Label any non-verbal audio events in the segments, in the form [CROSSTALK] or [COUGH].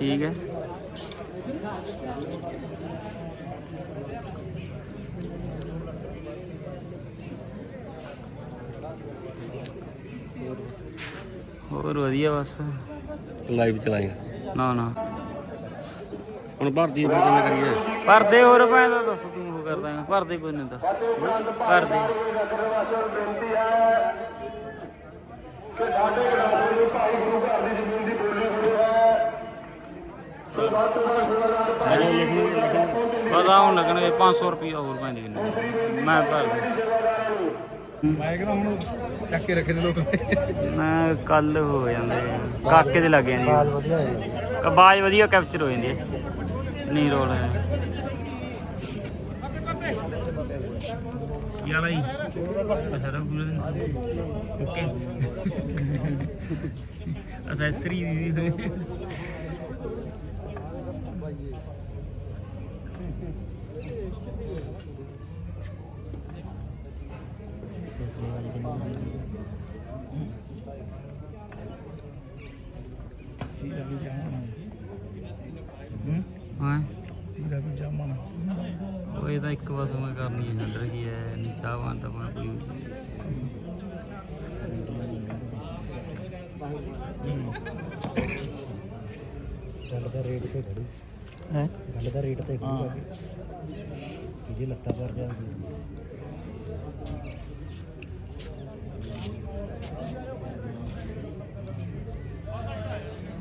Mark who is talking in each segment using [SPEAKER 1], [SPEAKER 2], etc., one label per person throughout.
[SPEAKER 1] ਠੀਕ ਹੈ। ਹੋਰ ਵਧੀਆ ਬਸ।
[SPEAKER 2] ਲਾਈਵ ਚਲਾਏਗਾ
[SPEAKER 1] ਨਾ ਨਾ।
[SPEAKER 2] ਹੁਣ ਭਰਤੀ ਫਿਰ ਕਿਵੇਂ ਕਰੀਏ?
[SPEAKER 1] ਭਰਦੇ ਹੋਰ ਭੈਣ ਦਾ ਦੱਸ ਤੂੰ ਉਹ ਕਰਦਾ ਹੈ। ਭਰਦੇ ਕੋਈ ਨਹੀਂ ਤਾਂ। ਭਰਦੇ।
[SPEAKER 2] ਅਰੇ ਲਿਖੀ ਲਿਖੀ
[SPEAKER 1] ਪਤਾ ਹੁਣ ਲੱਗਣਗੇ 500 ਰੁਪਏ ਹੋਰ ਪੈਂਦੇ ਕਿੰਨੇ ਮੈਂ ਭਰ
[SPEAKER 3] ਮੈਂ ਕਹਿੰਦਾ ਹੁਣ ਚੱਕ ਕੇ ਰੱਖੇ ਨੇ ਲੋਕ।
[SPEAKER 1] ਮੈਂ ਕੱਲ ਹੋ ਜਾਂਦੇ ਕਾਕੇ ਦੇ ਲੱਗ ਜਾਂਦੀ
[SPEAKER 3] ਵਧੀਆ ਹੈ
[SPEAKER 1] ਆਵਾਜ਼ ਵਧੀਆ ਕੈਪਚਰ ਹੋ ਜਾਂਦੀ ਹੈ ਨਹੀਂ ਰੋਲ ਹੈ। ਯਾਲਾ ਹੀ ਅੱਛਾ ਓਕੇ। ਅਸੈਸਰੀ ਦੀ ਹਾਂ।
[SPEAKER 3] ਸੀਰਾ ਵੀ ਜਾਮਣਾ
[SPEAKER 1] ਉਹ ਇਹ ਤਾਂ ਇੱਕ ਬਸ ਮੈਂ ਕਰਨੀ ਹੈ ਛੱਡ ਰਹੀ ਹੈ। ਨਹੀਂ ਚਾਹਵਾਂ ਤਾਂ ਮੈਂ ਕੋਈ
[SPEAKER 4] ਗੱਲ ਦਾ ਰੇਟ ਤੇ ਖੜੀ।
[SPEAKER 3] ਹੈ?
[SPEAKER 4] ਗੱਲ ਦਾ ਰੇਟ ਤੇ
[SPEAKER 3] ਹਾਂ।
[SPEAKER 4] ਖੜੀ ਜਿਹਦੇ ਲੱਤਾਂ ਪਰ ਜਾਂਦੀ?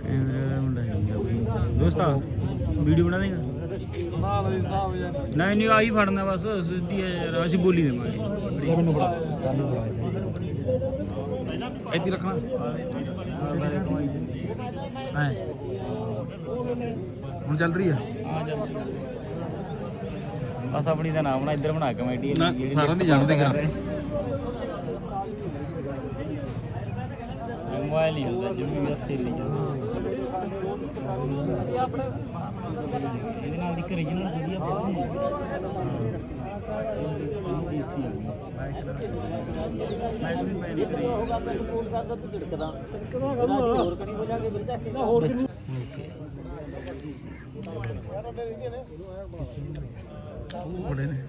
[SPEAKER 1] ਕੈਮਰੇ ਦਾ ਮੁੰਡਾ ਨਹੀਂ ਆ ਦੋਸਤਾ ਵੀਡੀਓ ਬਣਾ ਦੇਗਾ?
[SPEAKER 3] ਨਾਲ ਦੇ ਹਿਸਾਬ ਯਾਰ
[SPEAKER 1] ਨਹੀਂ ਨਹੀਂ ਆਹੀ ਫੜਨਾ ਬਸ ਸਿੱਧੀ ਹੈ ਯਾਰ ਅਸੀਂ ਬੋਲੀ ਦੇਵਾਂਗੇ।
[SPEAKER 3] ਮੈਨੂੰ ਫੜਾ
[SPEAKER 4] ਸਾਨੂੰ ਬੁਲਾਇਆ
[SPEAKER 3] ਇੱਥੇ। ਰੱਖਣਾ। ਹੈ? ਹੁਣ ਚੱਲ ਰਹੀ ਹੈ?
[SPEAKER 1] ਬਸ ਆਪਣੀ ਦਾ ਨਾਮ ਨਾ ਇੱਧਰ ਬਣਾ ਕਮੇਟੀ
[SPEAKER 3] ਸਾਰਿਆਂ ਦੀ ਜਾਣਦੇ ਕਰਾਂ।
[SPEAKER 1] ਮੋਬਾਈਲ ਹੀ ਹੁੰਦਾ ਜਿੰਮੀ ਵੀ ਹੱਥੇ ਲਈ ਇਹਦੇ ਨਾਲ ਦੀ ਵਧੀਆ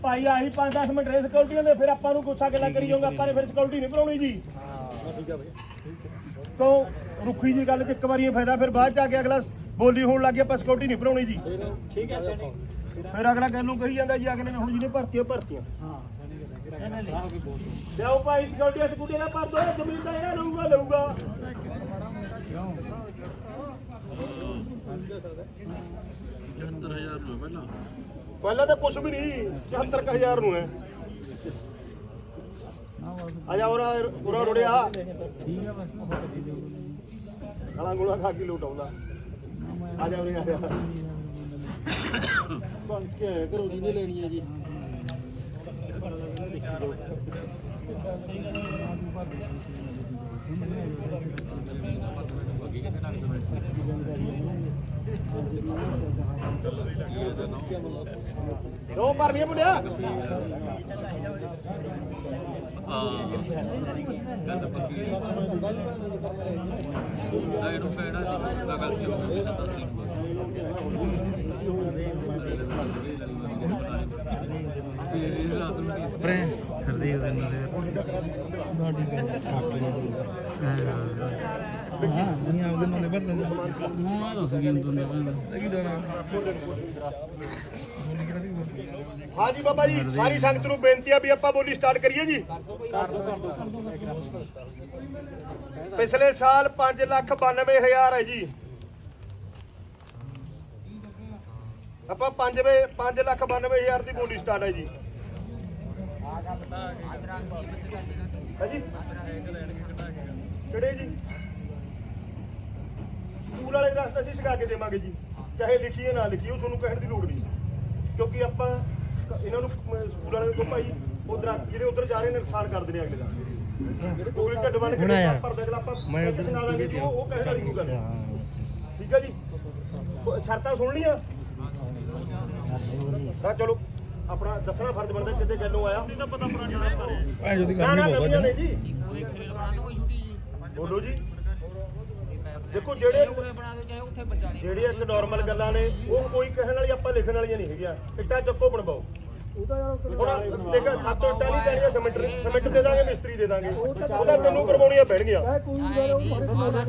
[SPEAKER 5] ਭਾਈ ਆਹੀ 5-10 ਮਿੰਟ ਰੇ ਸਿਕਿਉਰਟੀਆਂ ਦੇ ਫਿਰ ਆਪਾਂ ਨੂੰ ਗੁੱਸਾ ਕਿਲਾ ਕਰੀ ਜਾਊਗਾ? ਆਪਾਂ ਨੇ ਫਿਰ ਸਿਕਿਉਰਟੀ ਨਹੀਂ ਬਣਾਉਣੀ ਜੀ। ਤੋਂ ਰੁੱਖੀ ਜੀ ਗੱਲ 'ਚ ਇੱਕ ਵਾਰੀ ਇਹ ਫਾਇਦਾ ਫਿਰ ਬਾਅਦ 'ਚ ਆ ਕੇ ਅਗਲਾ ਬੋਲੀ ਹੋਣ ਲੱਗ ਗਿਆ ਆਪਾਂ ਸਿਕਿਉਰਟੀ ਨਹੀਂ ਬਣਾਉਣੀ ਜੀ। ਠੀਕ ਹੈ ਫਿਰ ਅਗਲਾ ਗੱਲ ਨੂੰ ਕਹੀ ਜਾਂਦਾ ਜੀ ਅਗਲੇ ਨੇ ਹੁਣ ਜਿਹਨੇ ਭਰਤੀਆਂ ਭਰਤੀਆਂ। ਲਿਆਓ ਭਾਈ ਸਿਕਿਉਰਟੀ ਸਕੂਟੀਆਂ ਦਾ ਭਰ ਦੋ ਜ਼ਮੀਨ ਦਾ ਜਿਹੜਾ ਲਊਗਾ ਲਊਗਾ। ਪਹਿਲਾਂ। ਤਾਂ ਕੁਝ ਵੀ ਨਹੀਂ 74000 ਨੂੰ ਹੈ। ਆ ਜਾ ਉਰਾ ਉਰਾ ਰੁੜਿਆ।
[SPEAKER 1] ਠੀਕ ਹੈ ਬਸ
[SPEAKER 5] ਗਾਲਾਂ ਗੋਲਾ ਖਾ ਕੇ ਲੂਟ ਆਉਂਦਾ। ਆ ਜਾ ਉਰੇ ਆ ਜਾ।
[SPEAKER 3] ਬਣ ਕੇ ਆਇਆ ਕਰੋ ਜਿਹਨੇ ਲੈਣੀ ਹੈ ਜੀ।
[SPEAKER 5] ਦੋ ਭਰਨੀਆਂ ਮੁੰਡਿਆ।
[SPEAKER 3] ਪਰੇ
[SPEAKER 1] ਹਰਦੀਪ ਦੇ ਨਾਲ
[SPEAKER 3] ਬਾਡੀ ਕਾਕੇ
[SPEAKER 1] ਹਾਂ
[SPEAKER 3] ਹਾਂ ਦੁਨੀਆ ਉਹਦੇ ਨਾਲ ਨਿਭਰ ਲੈਂਦਾ।
[SPEAKER 1] ਨਾ ਦੱਸ ਕੀ ਹੁੰਦੇ ਪੈਂਦਾ
[SPEAKER 3] ਕੀ ਦਾਣਾ ਬੋਲੀ ਕਿਹੜਾ ਦੀ
[SPEAKER 5] ਹਾਂ ਜੀ ਬਾਬਾ ਜੀ ਸਾਰੀ ਸੰਗਤ ਨੂੰ ਬੇਨਤੀ ਆ ਵੀ ਆਪਾਂ ਬੋਲੀ ਸਟਾਰਟ ਕਰੀਏ ਜੀ। ਪਿਛਲੇ ਸਾਲ 5 ਲੱਖ 92 ਹਜ਼ਾਰ ਹੈ ਜੀ। ਆਪਾਂ 5 5 ਲੱਖ 92 ਹਜ਼ਾਰ ਦੀ ਬੋਲੀ ਸਟਾਰਟ ਹੈ ਜੀ। ਹੈ ਜੀ ਕਿਹੜੇ ਜੀ? ਸਕੂਲ ਵਾਲੇ ਰਸਤੇ ਅਸੀਂ ਸਿਖਾ ਕੇ ਦੇਵਾਂਗੇ ਜੀ। ਚਾਹੇ ਲਿਖੀਏ ਨਾ ਲਿਖੀਏ ਉਹ ਤੁਹਾਨੂੰ ਕਹਿਣ ਦੀ ਲੋੜ ਨਹੀਂ। ਕਿਉਂਕਿ ਆਪਾਂ ਇਹਨਾਂ ਨੂੰ ਸਕੂਲ ਵਾਲਿਆਂ ਨੂੰ ਭਾਈ ਉਹ ਦਰਖਤ ਜਿਹੜੇ ਉਧਰ ਜਾ ਰਹੇ ਨੇ ਨੁਕਸਾਨ ਕਰਦੇ ਨੇ ਅਗਲੇ ਦਾ। ਕੋਈ ਢੱਡ ਬੰਨ ਕੇ। ਭਰਦਾ ਅਗਲਾ ਆਪਾਂ ਵਿੱਚ ਸੁਣਾ ਦਾਂਗੇ ਜੀ ਉਹ ਕਹਿਣ ਵਾਲੀ ਕੋਈ ਗੱਲ। ਠੀਕ ਹੈ ਜੀ? ਸ਼ਰਤਾਂ ਸੁਣਨੀਆਂ? ਤਾਂ ਚਲੋ ਆਪਣਾ ਦੱਸਣਾ ਫਰਜ਼ ਬਣਦਾ ਕਿਤੇ ਗੱਲੋਂ ਆਇਆ। ਨਹੀਂ ਤਾਂ ਪਤਾ ਪੁਰਾਣਾ
[SPEAKER 3] ਐ ਜੋਦੀ
[SPEAKER 5] ਨਾ ਨਾ
[SPEAKER 3] ਗਰਮੀ
[SPEAKER 5] ਕਰਨੀਆਂ
[SPEAKER 3] ਬਹੁਤ
[SPEAKER 5] ਨੇ ਜੀ। ਬੋਲੋ ਜੀ। ਦੇਖੋ ਜਿਹੜੇ ਜਿਹੜੇ ਇੱਕ ਨਾਰਮਲ ਗੱਲਾਂ ਨੇ ਉਹ ਕੋਈ ਕਹਿਣ ਵਾਲੀ ਆਪਾਂ ਲਿਖਣ ਵਾਲੀਆਂ ਨਹੀਂ ਹੈਗੀਆਂ। ਇੱਟਾਂ ਚੱਕੋ ਬਣਵਾਓ। ਹੁਣ ਦੇਖ ਸੱਤ ਇੱਟਾਂ ਨਹੀਂ ਚਾਹੀਦੀਆਂ ਸਿਮੈਂਟ ਸਿਮੈਂਟ ਦੇ ਦਾਂਗੇ ਮਿਸਤਰੀ ਦੇ ਦਾਂਗੇ। ਉਹਦਾ ਤੈਨੂੰ ਕਰਵਾਉਣੀਆਂ ਪੈਣਗੀਆਂ।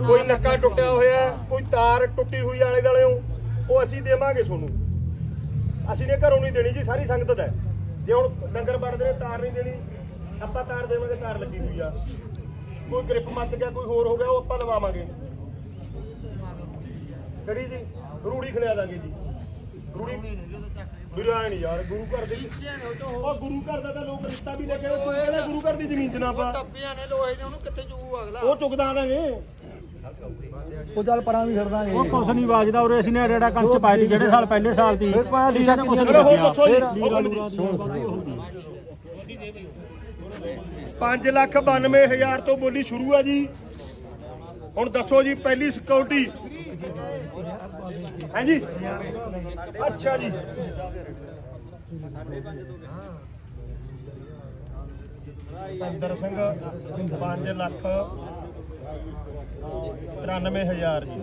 [SPEAKER 5] ਕੋਈ ਨੱਕਾ ਟੁੱਟਿਆ ਹੋਇਆ ਕੋਈ ਤਾਰ ਟੁੱਟੀ ਹੋਈ ਆਲੇ ਦਾਲਿਓ ਉਹ ਅਸੀਂ ਦੇਵਾਂਗੇ ਤੁਹਾਨੂੰ। ਅਸੀਂ ਨੇ ਘਰੋਂ ਨਹੀਂ ਦੇਣੀ ਜੀ ਸਾਰੀ ਸੰਗਤ ਦਾ ਹੈ। ਜੇ ਹੁਣ ਡੰਗਰ ਵੜਦੇ ਨੇ ਤਾਰ ਨਹੀਂ ਦੇਣੀ ਆਪਾਂ ਤਾਰ ਦੇਵਾਂਗੇ ਤਾਰ ਲੱਗੀ ਹੋਈ ਆ। ਕੋਈ ਗ੍ਰਿਪ ਮੱਚ ਗਿਆ ਕੋਈ ਹੋਰ ਹੋ ਗਿਆ ਉਹ ਆਪਾਂ ਲਵਾਵਾਂਗੇ। ਕਿਹੜੀ ਜੀ ਰੂੜੀ ਖਲਿਆ ਦਾਂਗੇ ਜੀ। ਰੂੜੀ ਵੀਰੇ ਆਏ ਨਹੀਂ ਯਾਰ ਗੁਰੂ ਘਰ ਦੇ ਉਹ ਗੁਰੂ ਘਰ ਦਾ ਤਾਂ ਲੋਕ ਰਿਸ਼ਤਾ ਵੀ ਲੈ ਕੇ ਉਹ ਕਹਿੰਦਾ ਗੁਰੂ ਘਰ ਦੀ ਜ਼ਮੀਨ ਪਾ
[SPEAKER 3] ਟੱਪੀਆਂ ਨੇ ਲੋਹੇ ਨੇ ਉਹਨੂੰ ਕਿੱਥੇ ਚੁਗੂ ਅਗਲਾ?
[SPEAKER 5] ਉਹ ਚੁਗਦਾ ਦਾਂਗੇ।
[SPEAKER 4] ਉਹ ਚੱਲ ਪਰਾਂ ਵੀ ਛੱਡ ਦਾਂਗੇ
[SPEAKER 6] ਉਹ ਕੁਛ ਨਹੀਂ ਵਾਜਦਾ ਉਰੇ ਅਸੀਂ ਨੇ ਰੇੜਾ ਕੰਚ ਪਾਈ ਦੀ ਜਿਹੜੇ ਸਾਲ ਪਹਿਲੇ ਸਾਲ ਦੀ ਕਿਸੇ ਨੇ ਕੁਛ ਨਹੀਂ
[SPEAKER 5] ਬੰਦ ਜੀ। 5 ਲੱਖ 92 ਹਜ਼ਾਰ ਤੋਂ ਬੋਲੀ ਸ਼ੁਰੂ ਆ ਜੀ। ਹੁਣ ਦੱਸੋ ਜੀ ਪਹਿਲੀ ਸਿਕਿਉਰਿਟੀ ਹੈ ਜੀ? ਅੱਛਾ ਜੀ। ਭਿੰਦਰ ਸਿੰਘ 5 ਲੱਖ 93 ਹਜ਼ਾਰ ਜੀ।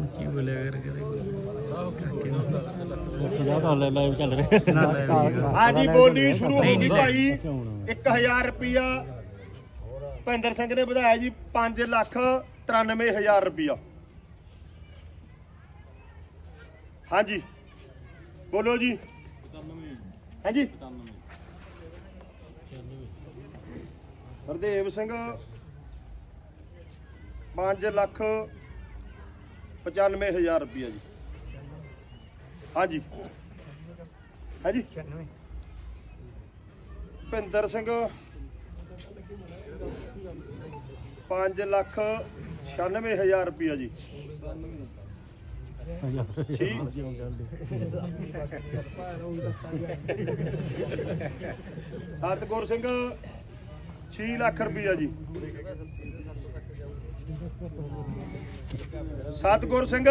[SPEAKER 1] ਉੱਚੀ ਬੋਲਿਆ ਕਰ ਕਿਤੇ
[SPEAKER 6] ਪੰਜਾਹ ਦਾ ਲਾਈਵ ਚੱਲ ਰਿਹਾ।
[SPEAKER 1] ਲੈ ਵੀ
[SPEAKER 5] ਹਾਂਜੀ ਬੋਲੀ ਸ਼ੁਰੂ ਹੋ ਗਈ ਭਾਈ। 1000 ਰੁਪਿਆ ਭਿੰਦਰ ਸਿੰਘ ਨੇ ਵਧਾਇਆ ਜੀ 5 ਲੱਖ 93 ਹਜ਼ਾਰ ਰੁਪਿਆ ਹਾਂਜੀ। ਬੋਲੋ ਜੀ। ਹਾਂਜੀ। ਹਰਦੇਵ ਸਿੰਘ 5 ਲੱਖ 95 ਹਜ਼ਾਰ ਰੁਪਿਆ ਜੀ। ਹਾਂਜੀ। ਹਾਂਜੀ। ਭਿੰਦਰ ਸਿੰਘ 5 ਲੱਖ 96 ਹਜ਼ਾਰ ਰੁਪਿਆ ਜੀ। ਸਤਗੁਰ [LAUGHS] ਸਿੰਘ 6 ਲੱਖ ਰੁਪਈਆ ਜੀ। ਸਤਗੁਰ ਸਿੰਘ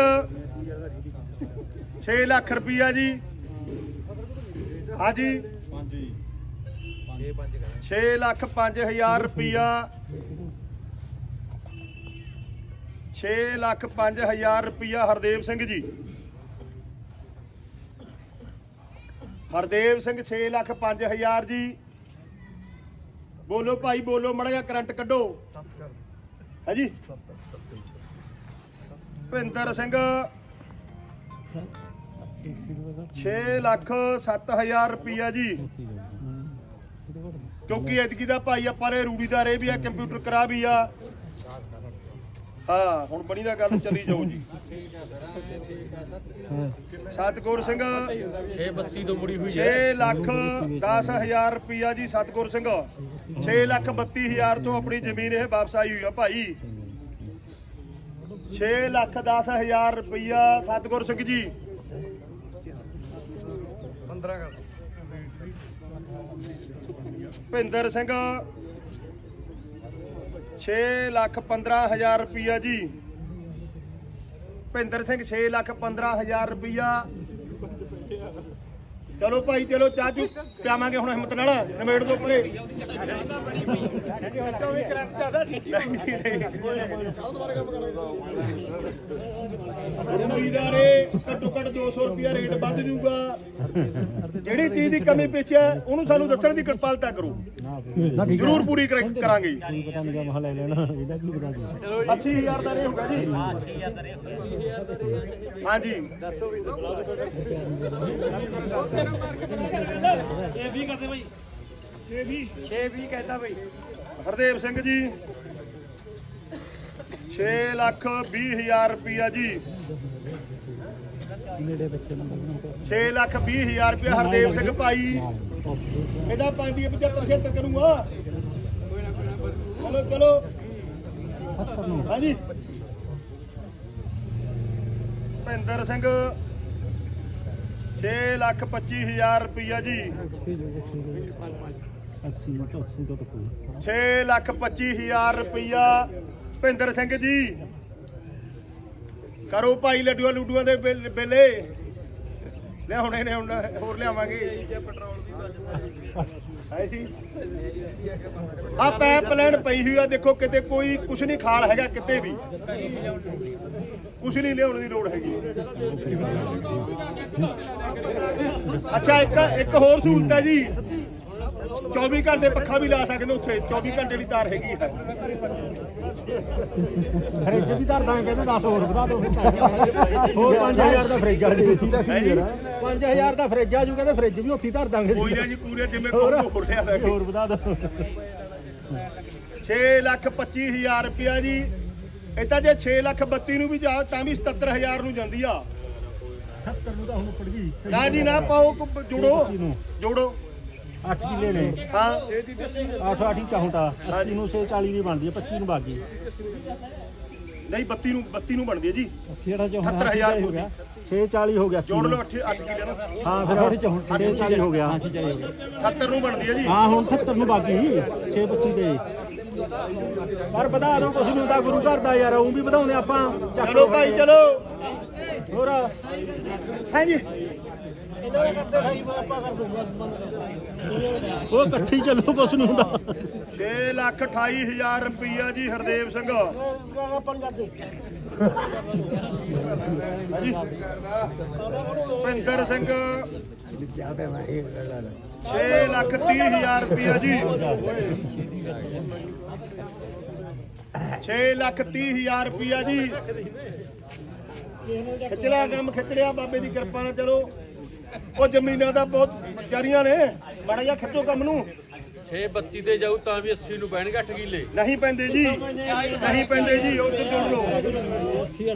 [SPEAKER 5] 6 ਲੱਖ ਰੁਪਈਆ ਜੀ। ਹਾਂਜੀ। 6 ਲੱਖ 5 ਹਜ਼ਾਰ ਰੁਪਿਆ 6 ਲੱਖ 5 ਹਜ਼ਾਰ ਰੁਪਿਆ ਹਰਦੇਵ ਸਿੰਘ ਜੀ। ਹਰਦੇਵ ਸਿੰਘ 6 ਲੱਖ 5 ਹਜ਼ਾਰ ਜੀ। ਬੋਲੋ ਭਾਈ, ਬੋਲੋ, ਮੜਾ ਜਿਹਾ ਕਰੰਟ ਕੱਢੋ। ਹੈ ਭਿੰਦਰ ਸਿੰਘ। 6 ਲੱਖ 7 ਹਜ਼ਾਰ ਰੁਪਿਆ ਜੀ। ਕਿਉਂਕਿ ਐਤਕੀ ਦਾ ਭਾਈ ਆਪਾਂ ਨੇ ਰੂੜੀ ਦਾ ਰੇ ਵੀ ਆ, ਕੰਪਿਊਟਰ ਕਰਾ ਵੀ ਆ। ਹਾਂ ਹੁਣ ਬਣੀ ਦਾ ਗੱਲ ਚੱਲੀ ਜਾਊ ਜੀ। ਸਤਗੁਰ ਸਿੰਘ
[SPEAKER 2] 632 ਤੋਂ ਮੁੜੀ ਹੋਈ
[SPEAKER 5] 6 ਲੱਖ 10 ਹਜ਼ਾਰ ਰੁਪਿਆ ਜੀ ਸਤਗੁਰ ਸਿੰਘ। 6 ਲੱਖ 32 ਹਜ਼ਾਰ ਤੋਂ ਆਪਣੀ ਜ਼ਮੀਨ ਇਹ ਵਾਪਸ ਆਈ ਹੋਈ ਆ ਭਾਈ। 6 ਲੱਖ 10 ਹਜ਼ਾਰ ਰੁਪਿਆ ਸਤਗੁਰ ਸਿੰਘ ਜੀ।
[SPEAKER 3] 15 ਕਰ
[SPEAKER 5] ਭਿੰਦਰ ਸਿੰਘ 6 ਲੱਖ 15 ਹਜ਼ਾਰ ਰੁਪਿਆ ਜੀ। ਭਿੰਦਰ ਸਿੰਘ 6 ਲੱਖ 15 ਹਜ਼ਾਰ ਰੁਪਿਆ ਚਲੋ ਭਾਈ, ਚਲੋ ਚਾਚੂ ਪਿਆਵਾਂਗੇ ਹੁਣ ਹਿੰਮਤ ਨਾਲ ਨਿਮੇੜ ਦੋ ਪਰੇ। ਉਮੀਦਾਰੇ ਘੱਟੋ ਘੱਟ 200 ਰੁਪਿਆ ਰੇਟ ਵੱਧ ਜਾਊਗਾ ਜਿਹੜੀ ਚੀਜ਼ ਦੀ ਕਮੀ ਪਿੱਛੇ ਹੈ, ਉਹਨੂੰ ਸਾਨੂੰ ਦੱਸਣ ਦੀ ਕਿਰਪਾਲਤਾ ਕਰੋ। ਜ਼ਰੂਰ ਪੂਰੀ ਕਰ- ਕਰਾਂਗੇ। ਜੀ
[SPEAKER 6] ਪਤਾ ਨਹੀਂ ਮਹਾ ਲੈ ਲੈਣਾ ਇਹਦਾ ਕੀ ਪਤਾ ਜੀ
[SPEAKER 5] 80000 ਦਾ ਰੇ ਹੋਗਾ ਜੀ। ਹਾਂਜੀ। ਹਰਦੇਵ ਸਿੰਘ ਜੀ 6 ਲੱਖ 20 ਹਜ਼ਾਰ ਰੁਪਿਆ ਜੀ।
[SPEAKER 4] ਨੇੜੇ ਬੱਚੇ ਨੂੰ
[SPEAKER 5] 6 ਲੱਖ 20 ਹਜ਼ਾਰ ਰੁਪਿਆ ਹਰਦੇਵ ਸਿੰਘ ਭਾਈ। ਇਹਦਾ 5 ਦੀ 75 76 ਕਰੂੰਗਾ। ਚਲੋ ਚਲੋ। ਹਾਂਜੀ। ਭਿੰਦਰ ਸਿੰਘ 6 ਲੱਖ 25 ਹਜ਼ਾਰ ਰੁਪਈਆ ਜੀ।
[SPEAKER 6] 80 ਤੋਂ 80 ਤੋਂ ਕੋਈ
[SPEAKER 5] 6 ਲੱਖ 25 ਹਜ਼ਾਰ ਰੁਪਈਆ ਭਿੰਦਰ ਸਿੰਘ ਜੀ। ਕਰੋ ਭਾਈ ਲੱਡੂਆਂ ਲੁੱਡੂਆਂ ਦੇ ਬਿੱਲ- ਬਿੱਲੇ। ਲਿਆਉਣੇ ਨੇ ਹੁਣ, ਹੋਰ ਲਿਆਵਾਂਗੇ। ਹੈ ਜੀ। ਆ ਪੈਪ ਲਾਈਨ ਪਈ ਹੋਈ ਆ, ਦੇਖੋ ਕਿਤੇ ਕੋਈ ਕੁਛ ਨਹੀਂ ਖਾਲ ਹੈਗਾ ਕਿਤੇ ਵੀ। ਕੁਛ ਨਹੀਂ ਲਿਆਉਣ ਦੀ ਲੋੜ ਹੈਗੀ। ਅੱਛਾ ਇੱਕ ਇੱਕ ਹੋਰ ਸਹੂਲਤ ਹੈ ਜੀ। 24 ਘੰਟੇ ਪੱਖਾ ਵੀ ਲਾ ਸਕਦੇ ਉੱਥੇ। 24 ਘੰਟੇ ਦੀ ਤਾਰ ਹੈਗੀ ਹੈ।
[SPEAKER 6] ਫ੍ਰਿਜ ਵੀ ਧਰ ਦਾਂਗੇ ਕਹਿੰਦੇ 10 ਹੋਰ ਵਧਾ ਦਿਓ ਫਿਰ ਹੋਰ 5000 ਦਾ ਫ੍ਰਿਜ ਆ ਜੂ। ਏਸੀ ਦਾ
[SPEAKER 5] ਜੀ?
[SPEAKER 6] 5000 ਦਾ ਫ੍ਰਿਜ ਆ ਜੂ ਕਹਿੰਦੇ ਫ੍ਰਿਜ ਵੀ ਉੱਥੇ ਧਰ ਦਾਂਗੇ।
[SPEAKER 5] ਕੋਈ ਨਾ ਜੀ ਪੂਰੇ ਜਿਵੇਂ
[SPEAKER 6] ਹੋਰ
[SPEAKER 5] ਕੋਲ ਹੋ ਰਿਹਾ ਹੈ
[SPEAKER 6] ਹੋਰ ਵਧਾ ਦਿਓ।
[SPEAKER 5] 6 ਲੱਖ 25 ਹਜ਼ਾਰ ਰੁਪਿਆ ਜੀ। ਤਾਂ ਜੇ 6 ਲੱਖ 32 ਨੂੰ ਵੀ ਜਾ ਤਾਂ ਵੀ 77000 ਨੂੰ ਜਾਂਦੀ ਆ।
[SPEAKER 6] 70 ਨੂੰ ਤਾਂ ਹੁਣ ਉੱਪਰ ਗਈ
[SPEAKER 5] ਨਾ ਜੀ ਨਾ ਪਾਓ ਜੋੜੋ। ਜੋੜੋ।
[SPEAKER 6] 8 ਕਿੱਲੇ ਨੇ।
[SPEAKER 5] ਹਾਂ।
[SPEAKER 6] 8 8 ਚਾਹੁੰਟਾ 80 ਨੂੰ 640 ਦੀ ਬਣਦੀ ਹੈ 25 ਨੂੰ ਬਾਗੀ।
[SPEAKER 5] ਨਹੀਂ 32 ਨੂੰ 32 ਨੂੰ ਬਣਦੀ ਹੈ ਜੀ।
[SPEAKER 6] ਜਿਹੜਾ ਜੋ
[SPEAKER 5] 78000
[SPEAKER 6] ਹੋ ਗਿਆ। 640 ਹੋ ਗਿਆ 80
[SPEAKER 5] ਜੋੜ। ਲਓ 8 8 ਕਿਲੇ ਨਾ।
[SPEAKER 6] ਹਾਂ ਫਿਰ 640 ਹੋ ਗਿਆ।
[SPEAKER 5] 70 ਨੂੰ ਬਣਦੀ ਹੈ ਜੀ।
[SPEAKER 6] ਹਾਂ ਹੁਣ 78 ਨੂੰ ਬਾਕੀ 625 ਦੇ। ਪਰ ਵਧਾ ਦਿਓ ਕੁਛ ਨੂੰ ਤਾਂ ਗੁਰੂ ਘਰ ਦਾ ਯਾਰ ਉਹ ਵੀ ਵਧਾਉਂਦੇ ਆਪਾਂ।
[SPEAKER 5] ਚਲੋ ਭਾਈ ਚਲੋ।
[SPEAKER 6] ਹੋਰ
[SPEAKER 5] ਹਾਂ ਜੀ
[SPEAKER 6] ਉਹ ਇਕੱਠੀ ਚੱਲੋ ਕੁਛ ਨੂੰ ਦਾ
[SPEAKER 5] 6 ਲੱਖ 28 ਹਜ਼ਾਰ ਰੁਪਈਆ ਜੀ ਹਰਦੇਵ ਸਿੰਘ। ਹਾਂਜੀ। ਭਿੰਦਰ ਸਿੰਘ। 6 ਲੱਖ 30 ਹਜ਼ਾਰ ਰੁਪਇਆ ਜੀ। 6 ਲੱਖ 30 ਹਜ਼ਾਰ ਰੁਪਇਆ ਜੀ। ਖਿੱਚ ਕੰਮ ਖਿੱਚ ਬਾਬੇ ਦੀ ਕਿਰਪਾ ਨਾਲ, ਚਲੋ। ਉਹ ਜ਼ਮੀਨਾਂ ਦਾ ਬਹੁਤ ਜਾਰੀਆਂ ਨੇ ਬੜਾ ਜਿਹਾ ਖਿੱਚੋ ਕੰਮ ਨੂੰ।
[SPEAKER 2] 632 ਤੇ ਜਾਊ ਤਾਂ ਵੀ 80 ਨੂੰ ਪੈਣਗੇ 8 ਕਿੱਲੇ।
[SPEAKER 5] ਨਹੀਂ ਪੈਂਦੇ ਜੀ ਨਹੀਂ ਪੈਂਦੇ ਜੀ ਉੱਧਰ ਜੋੜ ਲਓ।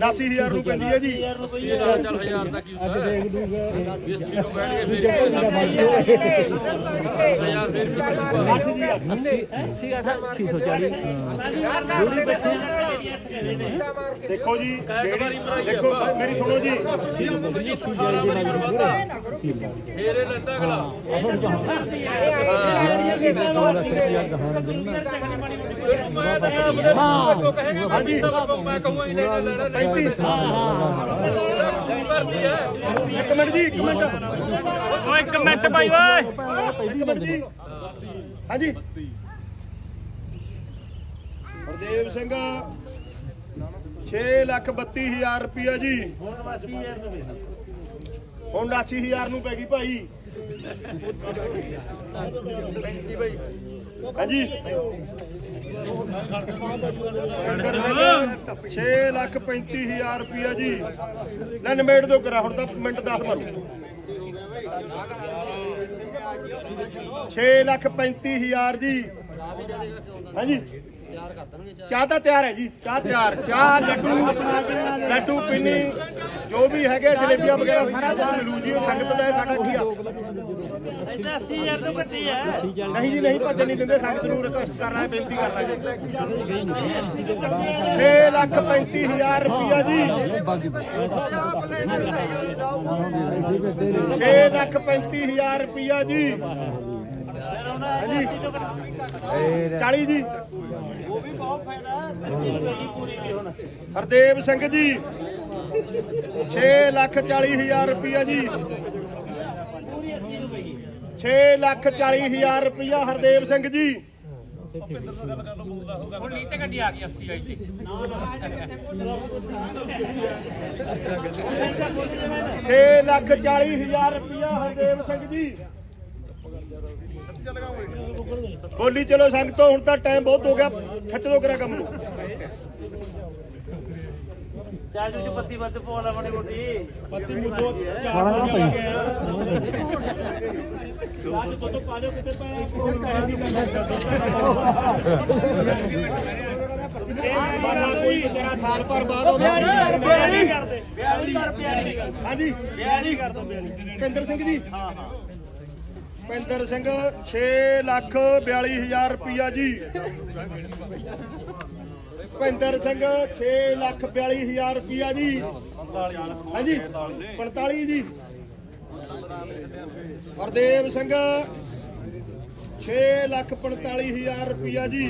[SPEAKER 5] 80000 ਨੂੰ ਪੈਂਦੀ ਹੈ ਜੀ।
[SPEAKER 2] 80 ਦਾ ਚੱਲ 1000 ਦਾ ਕੀ ਹੁੰਦਾ?
[SPEAKER 6] ਦੇਖ ਦੂਗਾ।
[SPEAKER 2] ਵੀ 80 ਨੂੰ ਪੈਣਗੇ ਫਿਰ। 1000 ਫਿਰ ਵੀ ਬਣੂਗਾ।
[SPEAKER 5] ਅੱਠ ਜੀ ਅੱਠ।
[SPEAKER 6] 640
[SPEAKER 5] ਦੇਖੋ ਜੀ ਦੇਖੋ ਮੇਰੀ ਸੁਣੋ ਜੀ।
[SPEAKER 2] ਇਹ ਲੈਂਦਾ ਅਗਲਾ। ਮੈਂ ਤਾਂ ਨਾ ਬਦੇ ਕੋ ਕਹੇਗਾ
[SPEAKER 5] ਹਾਂਜੀ।
[SPEAKER 2] ਮੈਂ ਕਹੂੰਗਾ ਇਹਨੇ ਤਾਂ ਲੈਣਾ ਨਹੀਂ
[SPEAKER 5] 35
[SPEAKER 2] ਭਰਦੀ ਹੈ
[SPEAKER 5] ਇੱਕ ਮਿੰਟ ਜੀ ਇੱਕ ਮਿੰਟ।
[SPEAKER 1] ਓਏ ਇੱਕ ਮਿੰਟ ਭਾਈ ਓਏ।
[SPEAKER 5] ਇੱਕ ਮਿੰਟ ਜੀ। ਹਾਂਜੀ। ਹਰਦੇਵ ਸਿੰਘ 6 ਲੱਖ 32 ਹਜ਼ਾਰ ਰੁਪਇਆ ਜੀ। ਹੁਣ 80000 ਨੂੰ ਪੈ ਗਈ ਭਾਈ। ਹਾਂਜੀ। ਅੰਦਰ 6 ਲੱਖ 35 ਹਜ਼ਾਰ ਰੁਪਇਆ ਜੀ। ਨਾ ਨਿਮੇੜ ਦੋ ਕਰਾ ਹੁਣ ਤਾਂ ਮਿੰਟ 10 ਮਾਰੂ 6 ਲੱਖ 35 ਹਜ਼ਾਰ ਜੀ। ਹਾਂਜੀ। ਚਾਹ ਤਾਂ ਤਿਆਰ ਹੈ ਜੀ ਚਾਹ ਤਿਆਰ। ਚਾਹ ਲੱਡੂ ਲੱਡੂ ਪਿੰਨੀ ਜੋ ਵੀ ਹੈਗੇ ਜਲੇਬੀਆਂ ਵਗੈਰਾ ਸਾਰਾ ਕੁਝ ਮਿਲੂ ਜੀ ਉਹ ਸੰਗਤ ਦਾ ਸਾਡਾ ਕੀ ਆ? ਨਹੀਂ ਜੀ ਨਹੀਂ ਭੱਜਣ ਨਹੀਂ ਦਿੰਦੇ ਸੰਗਤ ਨੂੰ ਰਿਕਵੈਸਟ ਕਰ ਰਹਾ ਬੇਨਤੀ ਕਰ ਰਹਾ ਜੀ। 6 ਲੱਖ 35 ਹਜ਼ਾਰ ਰੁਪਇਆ ਜੀ। 6 ਲੱਖ 35 ਹਜ਼ਾਰ ਰੁਪਇਆ ਜੀ। ਹਾਂਜੀ। 40 ਜੀ। ਹਰਦੇਵ ਸਿੰਘ ਜੀ 6 ਲੱਖ 40 ਹਜ਼ਾਰ ਰੁਪਇਆ ਜੀ। 6 ਲੱਖ 40 ਹਜ਼ਾਰ ਰੁਪਇਆ ਹਰਦੇਵ ਸਿੰਘ ਜੀ।
[SPEAKER 1] ਹੁਣ ਨੀਚੇ ਗੱਡੀ ਆ ਗਈ 80 ਆਈ
[SPEAKER 5] 6 ਲੱਖ 40 ਹਜ਼ਾਰ ਰੁਪਇਆ ਹਰਦੇਵ ਸਿੰਘ ਜੀ। ਬੋਲੀ ਚਲੋ ਸੰਗਤੋਂ ਹੁਣ ਤਾਂ ਟਾਈਮ ਬਹੁਤ ਹੋ ਗਿਆ ਖਿੱਚ ਦੋ ਕਰਾ ਕੰਮ ਨੂੰ।
[SPEAKER 1] ਚਾਜੂ ਜੀ ਪੱਤੀ ਵੱਧ ਪਵਾਲਾ ਬੜੀ ਮੋਟੀ।
[SPEAKER 5] ਪੱਤੀ ਮੁੱਦੋ
[SPEAKER 6] ਵਾਲਾ ਨਾ ਪਈ
[SPEAKER 5] ਅੱਜ ਤੋਂ ਪਾ ਲਿਓ ਕਿਤੇ ਪਾ ਕੋਈ ਤੇਰਾ ਸਾਲ ਭਰ ਬਾਅਦ ਆਉਂਦਾ। ਬਿਆਨੀ ਕਰਦੇ ਬਿਆਨੀ ਕਰ ਬਿਆਨੀ ਹਾਂਜੀ। ਬਿਆਨੀ ਕਰ ਦੋ ਬਿਆਨੀ ਭਿੰਦਰ ਸਿੰਘ ਜੀ। ਹਾਂ ਹਾਂ। ਪਿੰਦਰ ਸਿੰਘ 6 ਲੱਖ 42000 ਰੁਪਇਆ ਜੀ। ਭਿੰਦਰ ਸਿੰਘ 6 ਲੱਖ 42000 ਰੁਪਇਆ ਜੀ। ਹਾਂਜੀ 45 ਜੀ। ਹਰਦੇਵ ਸਿੰਘ 6 ਲੱਖ 45000 ਰੁਪਇਆ ਜੀ।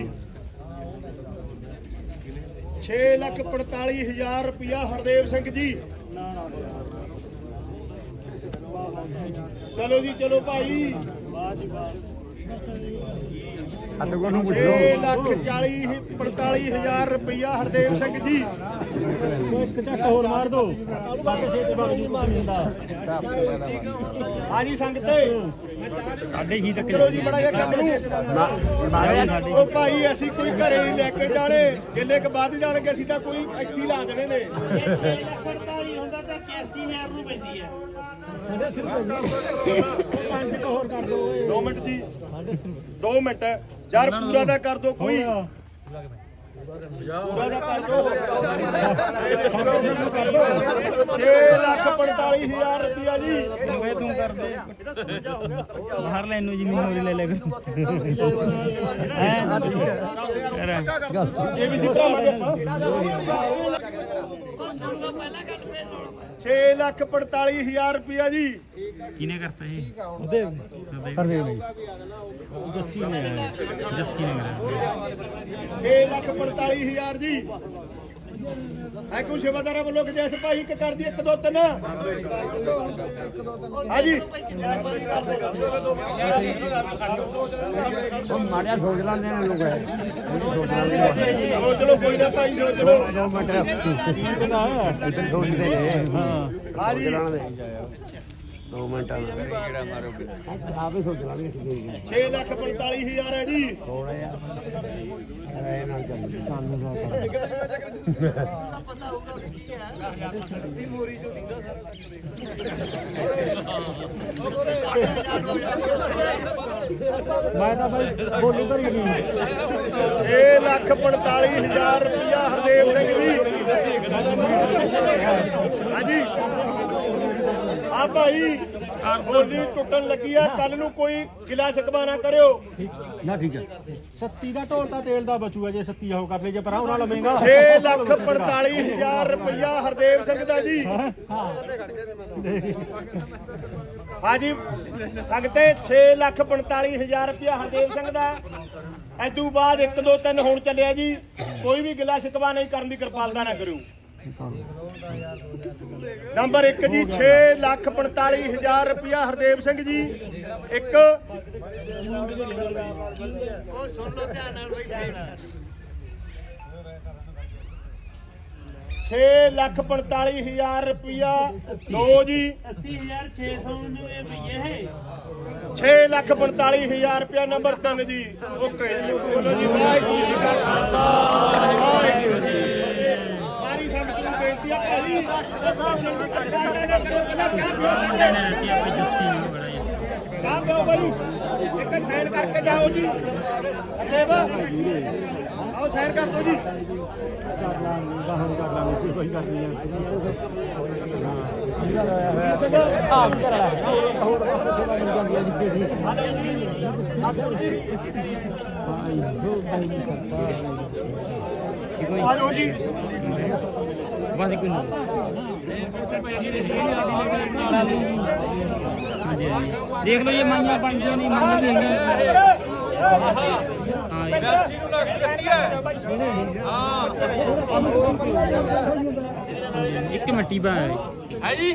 [SPEAKER 5] 6 ਲੱਖ 45000 ਰੁਪਇਆ ਹਰਦੇਵ ਸਿੰਘ ਜੀ। ਚਲੋ ਜੀ ਚਲੋ ਭਾਈ।
[SPEAKER 4] ਹੱਥ ਕੋ ਨੂੰ
[SPEAKER 5] 6 ਲੱਖ 40 45000 ਰੁਪਇਆ ਹਰਦੇਵ ਸਿੰਘ ਜੀ।
[SPEAKER 6] ਇੱਕ ਝੱਟ ਹੋਰ ਮਾਰ ਦੋ। ਸਾਡੇ ਛੇ ਤੇ ਹੁੰਦਾ
[SPEAKER 5] ਹਾਂਜੀ ਸੰਗਤੇ।
[SPEAKER 1] ਸਾਢੇ ਛੇ ਤੱਕ
[SPEAKER 5] ਚਲੋ ਜੀ ਬੜਾ ਜਿਹਾ ਕੰਮ ਨੂੰ ਉਹ ਭਾਈ ਅਸੀਂ ਕੋਈ ਘਰੇ ਨਹੀਂ ਲੈ ਕੇ ਜਾਣੇ। ਜਿੰਨੇ ਕ ਵੱਧ ਜਾਣਗੇ ਅਸੀਂ ਤਾਂ ਕੋਈ ਇੱਥੇ ਹੀ ਲਾ ਦੇਣੇ ਨੇ।
[SPEAKER 6] ਪੰਜ ਕੁ ਹੋਰ ਕਰ ਦੋ ਓਏ।
[SPEAKER 5] 2 ਮਿੰਟ ਜੀ। 2 ਮਿੰਟ। ਯਾਰ ਪੂਰਾ ਦਾ ਕਰ ਦੋ ਕੋਈ। ਪੂਰਾ ਦਾ। ਕਰ ਦੋ। 6 ਲੱਖ 45000 ਰੁਪਇਆ ਜੀ।
[SPEAKER 1] ਵੇ ਤੂੰ ਕਰ ਦੇ। ਬਾਹਰ ਲੈ ਨੂੰ ਜ਼ਮੀਨ ਹੋਰ ਲੈ ਲੈ
[SPEAKER 5] ਜੇ ਵੀ ਸਿੱਧਾ ਮੰਗੇ ਆਪਾਂ। 6 ਲੱਖ 45000 ਰੁਪਇਆ ਜੀ।
[SPEAKER 1] ਕਿਨੇ ਕਰਤਾ ਇਹ?
[SPEAKER 6] ਉਹਦੇ
[SPEAKER 1] ਕਰਦੇ
[SPEAKER 6] ਜੱਸੀ ਨੇ
[SPEAKER 1] ਜੱਸੀ ਨੇ ਕਰਾਇਆ
[SPEAKER 5] 6 ਲੱਖ 45000 ਜੀ। ਹੈ ਕੋਈ ਸੇਵਾਦਾਰਾਂ ਵੱਲੋਂ ਕਿ ਜੈਸ ਭਾਈ ਇੱਕ ਕਰਦੀ ਇੱਕ ਦੋ ਤਿੰਨ। ਹਾਂਜੀ।
[SPEAKER 4] ਮਾੜਿਆ ਸੋਚ ਲੈਂਦੇ ਨੇ ਲੋਕ
[SPEAKER 5] ਚਲੋ ਚਲੋ ਕੋਈ ਨਾ ਭਾਈ
[SPEAKER 4] ਮਟਰ ਸੋਚਦੇ ਨੇ।
[SPEAKER 6] ਹਾਂ।
[SPEAKER 5] ਹਾਂਜੀ।
[SPEAKER 4] ਦੋ ਮਿੰਟਾਂ ਜਿਹੜਾ ਮਾਰੋਗੇ ਆਪੇ ਸੋਚ ਲਾਂਗੇ ਅਸੀਂ
[SPEAKER 5] 6 ਲੱਖ 45000 ਹੈ ਜੀ।
[SPEAKER 4] ਥੋੜਾ ਜਿਹਾ ਰਹਿ ਨਾਲ ਚੱਲ।
[SPEAKER 6] ਮੈਂ ਤਾਂ ਬਾਈ ਬੋਲੀ ਧਰੀ ਨਹੀਂ
[SPEAKER 5] 6 ਲੱਖ 45000 ਰੁਪਇਆ ਹਰਦੇਵ ਸਿੰਘ ਜੀ ਹਾਂਜੀ। ਆ ਭਾਈ ਹੋਲੀ ਟੁੱਟਣ ਲੱਗੀ ਆ ਕੱਲ ਨੂੰ ਕੋਈ ਗਿਲਾ ਸ਼ਿਕਵਾ ਨਾ ਕਰਿਓ।
[SPEAKER 6] ਨਾ ਠੀਕ ਹੈ ਸੱਤੀ ਦਾ ਢੋਲ ਤਾਂ ਤੇਲ ਦਾ ਬਚੂਗਾ ਜੇ ਸੱਤੀ ਉਹ ਕਰ ਲਈ ਜੇ ਪਰਾਂ ਉਹਨਾਂ ਲਵੇਂਗਾ।
[SPEAKER 5] 6 ਲੱਖ 45000 ਰੁਪਇਆ ਹਰਦੇਵ ਸਿੰਘ ਦਾ ਜੀ। ਹਾਂਜੀ ਸੰਗਤੇ 6 ਲੱਖ 45000 ਰੁਪਇਆ ਹਰਦੇਵ ਸਿੰਘ ਦਾ। ਐਦੂ ਬਾਅਦ 1 2 3 ਹੁਣ ਚੱਲਿਆ ਜੀ। ਕੋਈ ਵੀ ਗਿਲਾ ਸ਼ਿਕਵਾ ਨਹੀਂ ਕਰਨ ਦੀ ਕਿਰਪਾਲਤਾ ਨਾ ਕਰਿਓ। ਨੰਬਰ 1 ਜੀ 6 ਲੱਖ 45000 ਰੁਪਇਆ ਹਰਦੇਵ ਸਿੰਘ ਜੀ। ਇੱਕ। ਛੇ ਲੱਖ 45000 ਰੁਪਇਆ ਦੋ ਜੀ। 6 ਲੱਖ 45000 ਰੁਪਇਆ ਨੰਬਰ 3 ਜੀ। ਓਕੇ ਜੀ ਬੋਲੋ ਜੀ ਵਾਹਿਗੁਰੂ ਜੀ ਕਾ ਖਾਲਸਾ ਵਾਹਿਗੁਰੂ ਜੀ ਹੈ ਨੇ
[SPEAKER 1] ਦਿੱਤੀ ਆਪੇ ਜੱਸੀ ਨੇ ਬੜਾ
[SPEAKER 5] ਚਾਹ ਪੀਓ ਭਾਈ ਇੱਕ ਸਾਈਨ ਕਰਕੇ ਜਾਓ ਜੀ। ਦੇਵ ਆਓ ਸਾਈਨ ਕਰ ਦਿਓ ਜੀ।
[SPEAKER 6] ਬਾਹਰ ਕਰ ਲਾਂਗੇ ਕੋਈ ਕਰਨੀ ਹੈ
[SPEAKER 5] ਆ ਜਾਓ ਜੀ
[SPEAKER 1] ਬਸ ਕੋਈ ਨਹੀਂ ਹਾਂਜੀ ਹਾਂਜੀ ਦੇਖ ਲਓ ਇਹ ਮਾਈਆਂ ਬਣਦੀਆਂ ਨਹੀਂ ਮਾਈਆਂ ਵੀ ਹੈਗੀਆਂ। ਹਾਂ ਇਹ ਹਾਂਜੀ, ਇੱਕ ਮਿੰਟੀ ਬਾ
[SPEAKER 2] ਹੈ ਜੀ?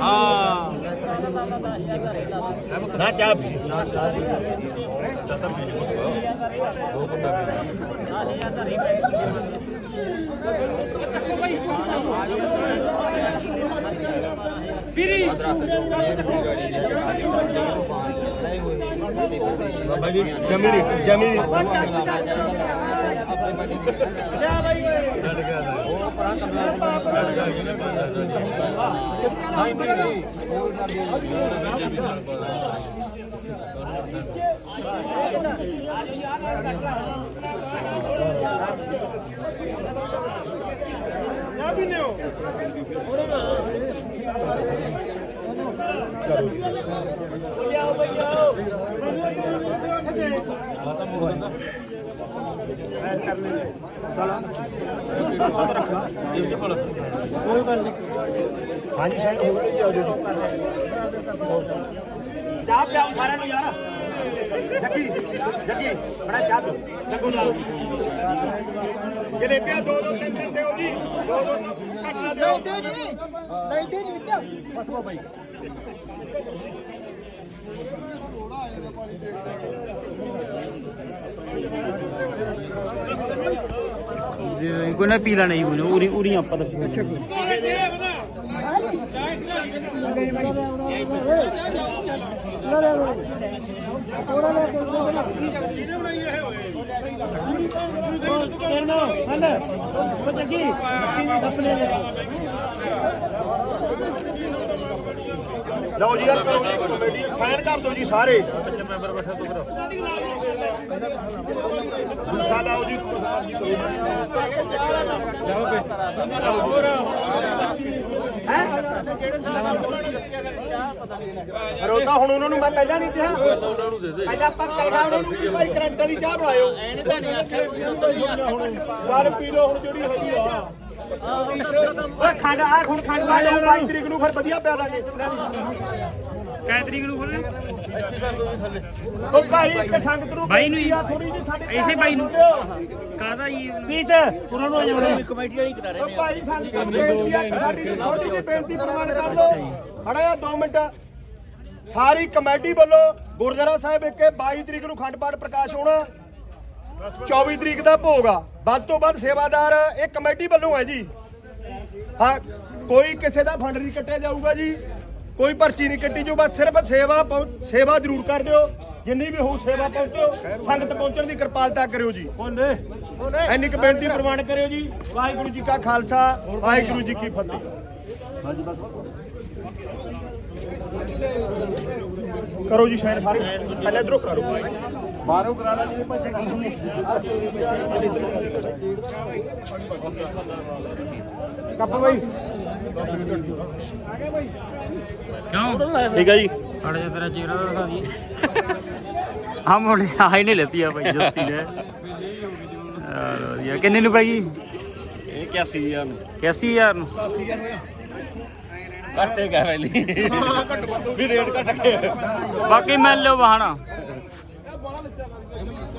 [SPEAKER 2] ਹਾਂ।
[SPEAKER 5] ਨਾ ਚਾਹ ਪੀ। ਬਾਬਾ ਜੀ ਜਮੀਰੀ ਜਮੀਰੀ
[SPEAKER 4] ਜਾ ਬਾਈ। ਓਏ ਡਟ ਗਿਆ ਉਹ ਪਰਾਂ ਕਮਲਾ ਡਟ ਗਿਆ ਜਿਹਨੇ ਬੰਦਾ ਹਾਂ। ਜੀ ਹੋਰ ਨਾ ਦੇ
[SPEAKER 5] ਹਾਂਜੀ ਸਾਈਡ ਹੋ ਗਈ ਜੀ ਆਜੋ ਜਾ ਪਿਆ ਸਾਰਿਆਂ ਨੂੰ ਯਾਰ। ਜੱਗੀ ਜੱਗੀ ਬੜਾ ਚਾਹ ਪਿਓ ਲੱਗੋ ਲਾਓ ਜਲੇਬੀਆਂ ਦੋ ਦੋ ਤਿੰਨ ਤਿੰਨ ਦਿਓ ਜੀ ਦੋ ਦੋ ਨਾ ਦਿਓ
[SPEAKER 1] ਕੋਈ ਨਾ ਪੀ ਲੈਣਾ ਜੀ ਕੋਈ ਨਾ ਉਰੀ ਉਰੀ ਆਪਾਂ ਤਾਂ
[SPEAKER 5] ਲਓ ਜੀ ਯਾਰ ਕਰੋ ਜੀ ਕਮੇਟੀ ਸਾਈਨ ਕਰ ਦਿਓ ਜੀ ਸਾਰੇ। ਮੈਂਬਰ ਬੈਠੇ ਤੋਂ ਕਰੋ ਬੂਥਾ ਲਾਓ ਜੀ ਪ੍ਰਸਾਦ ਜੀ। ਹੈ ਰੋਤਾ ਹੁਣ ਉਹਨਾਂ ਨੂੰ ਮੈਂ ਪਹਿਲਾਂ ਨਹੀਂ ਕਿਹਾ। ਪਹਿਲਾਂ ਆਪਾਂ ਕਹਿਣਾ ਉਹਨਾਂ ਨੂੰ ਭਾਈ ਕਰੰਟ ਦੀ ਚਾਹ ਬਣਾਇਓ। ਐਨੇ ਤਾਂ ਨਹੀਂ ਗੱਲ ਪੀ ਲਓ ਹੁਣ ਜਿਹੜੀ ਹੈਗੀ ਆ। ਓਏ ਖੰਡ, ਆ ਹੁਣ ਖੰਡ ਪਾ ਲਿਆ 22 ਤਰੀਕ ਨੂੰ ਫਿਰ ਵਧੀਆ ਪਿਆ ਦਾਂਗੇ।
[SPEAKER 1] ਕੈ ਤਰੀਕ ਨੂੰ ਖੋਲਣਾ
[SPEAKER 5] ਓ ਭਾਈ ਇੱਕ ਸੰਗਤ ਨੂੰ
[SPEAKER 1] ਬਾਈ ਨੂੰ ਹੀ?
[SPEAKER 5] ਥੋੜੀ ਜਿਹੀ ਸਾਡੇ
[SPEAKER 1] ਐਸੇ ਬਾਈ ਨੂੰ। ਕਾਹਦਾ ਜੀ? ਪੀਟ ਉਹਨਾਂ ਨੂੰ ਅਜੇ ਕਮੇਟੀ ਵਾਲੀ ਕਰਾ
[SPEAKER 5] ਓ ਭਾਈ ਸੰਗਤ ਨੂੰ ਬੇਨਤੀ ਆ ਕਿ ਸਾਡੀ ਜੀ ਛੋਟੀ ਜਿਹੀ ਬੇਨਤੀ ਪ੍ਰਵਾਨ ਕਰ ਲਓ। ਖੜਾ ਆ 2 ਮਿੰਟ। ਸਾਰੀ ਕਮੇਟੀ ਵੱਲੋਂ ਗੁਰਦੁਆਰਾ ਸਾਹਿਬ ਵਿਖੇ 22 ਤਰੀਕ ਨੂੰ ਖੰਡ ਪਾਠ ਪ੍ਰਕਾਸ਼ ਹੋਣਾ। 24 ਤਰੀਕ ਦਾ ਭੋਗ ਆ। ਵੱਧ ਤੋਂ ਵੱਧ ਸੇਵਾਦਾਰ ਇਹ ਕਮੇਟੀ ਵੱਲੋਂ ਹੈ ਜੀ। ਹਾਂ ਕੋਈ ਕਿਸੇ ਦਾ ਫੰਡ ਨਹੀਂ ਕੱਟਿਆ ਜਾਊਗਾ ਜੀ। ਕੋਈ ਪਰਚੀ ਨਹੀਂ ਕੱਟੀ ਜੋ ਬਸ ਸਿਰਫ ਸੇਵਾ ਪਹੁੰ- ਸੇਵਾ ਜ਼ਰੂਰ ਕਰ ਦਿਓ। ਜਿੰਨੀ ਵੀ ਹੋਊ ਸੇਵਾ ਪਹੁੰਚਿਓ ਸੰਗਤ ਪਹੁੰਚਣ ਦੀ ਕਿਰਪਾਲਤਾ ਕਰਿਓ ਜੀ। ਇੰਨੀ ਕੁ ਬੇਨਤੀ ਪ੍ਰਵਾਨ ਕਰਿਓ ਜੀ। ਵਾਹਿਗੁਰੂ ਜੀ ਕਾ ਖਾਲਸਾ ਵਾਹਿਗੁਰੂ ਜੀ ਕੀ ਫਤਿਹ। ਕਰੋ ਜੀ ਸ਼ਾਇਦ ਸਾਰੇ। ਪਹਿਲਾਂ ਇਧਰੋਂ ਕਰੋ। ਬਾਹਰੋਂ ਕਰਾਣਾ ਜਿਹੜੇ ਭਾਈ ਗੱਲ ਸੁਣੀ ਕੱਪ ਬਾਈ।
[SPEAKER 1] ਕਿਉਂ? ਠੀਕ ਹੈ ਜੀ। ਅੜ ਜਾ ਤੇਰਾ ਚਿਹਰਾ ਤਾਂ ਦਿਖਾ ਦੀ ਆ ਮੋੜੇ ਆਈ ਨਹੀਂ ਲੈਤੀ ਆ ਭਾਈ ਜੱਸੀ ਨੇ। ਯਾਰ ਕਿੰਨੇ ਨੂੰ ਪੈ ਗਈ?
[SPEAKER 4] ਇਹ 81000 ਨੂੰ।
[SPEAKER 1] 81000 ਨੂੰ।
[SPEAKER 4] 81000 ਹੋਇਆ। ਘਟੇ ਵੀ ਰੇਟ ਘਟ ਗਿਆ
[SPEAKER 1] ਬਾਕੀ ਮੈਂ ਲਓ ਬਹਾਨਾ bola le tema.